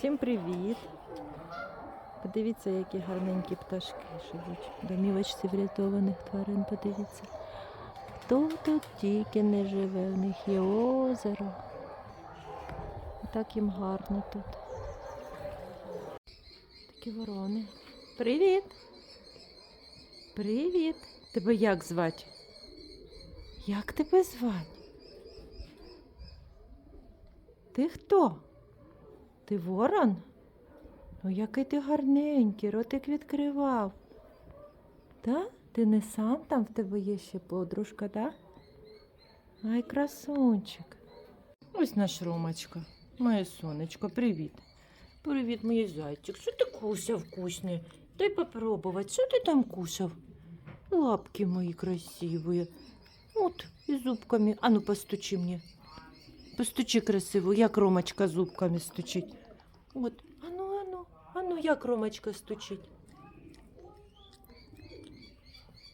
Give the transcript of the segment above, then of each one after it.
Всім привіт! Подивіться, які гарненькі пташки живуть. Домівочці врятованих тварин, подивіться. Хто тут тільки не живе, в них є озеро. Так їм гарно тут. Такі ворони. Привіт! Привіт! Тебе як звати? Як тебе звати? Ти хто? Ти ворон? Ну, який ти гарненький, ротик відкривав. Та? Ти не сам там в тебе є ще подружка, так? Ай, красунчик. Ось наш Ромочка. Моє сонечко, привіт. Привіт, мій зайчик. Що ти кусав вкусне? Дай попробувати. Що ти там кусав? Лапки мої красиві. От, і зубками. Ану, постучи мені. Постучи красиво, як Ромочка зубками стучить. От, ану, ану, ану, як Ромочка стучить.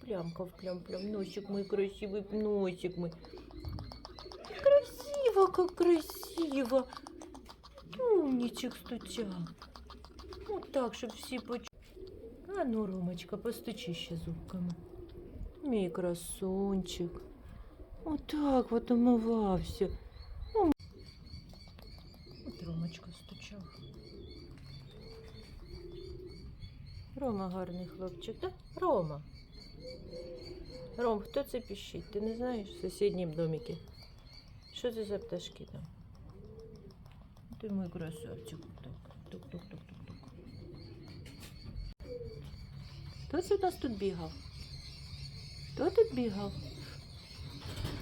Плямкав, плям, плям, носик мой красивый, носик мой. Красиво, как красиво. Умничек стучал. Вот так, щоб всі почули. А ну, Ромочка, постучи ще зубками. Мій красунчик. Отак от умивався. Ромочка стучав. Рома гарний хлопчик, так? Рома. Ром, хто це піщить? Ти не знаєш в сусіднім доміки? Що це за пташки там? Ти мій красавчик. Тук, тук, тук, тук, тук, тук. Хто це у нас тут бігав? Хто тут бігав?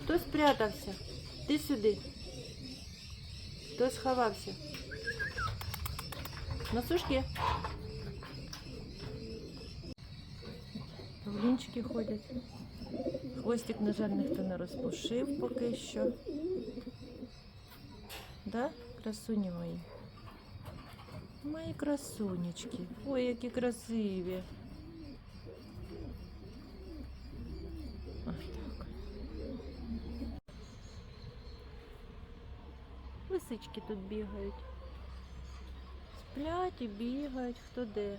Хто спрятався? Ти сюди. Хто сховався? На сушки. Павлінчики ходять. Хвостик, на жаль, ніхто не розпушив поки що. Да? Красуні мої. Мої красунечки. Ой, які красиві. Лисички тут бігають. Сплять і бігають, хто де.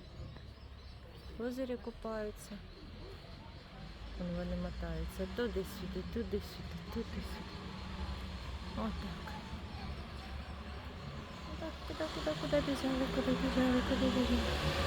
В озері купаються. Вон вони мотаються туди сюди, туди сюди, туди сюди. Отак. Куди, куди, куди, біжали, куди біжали, куди біжали.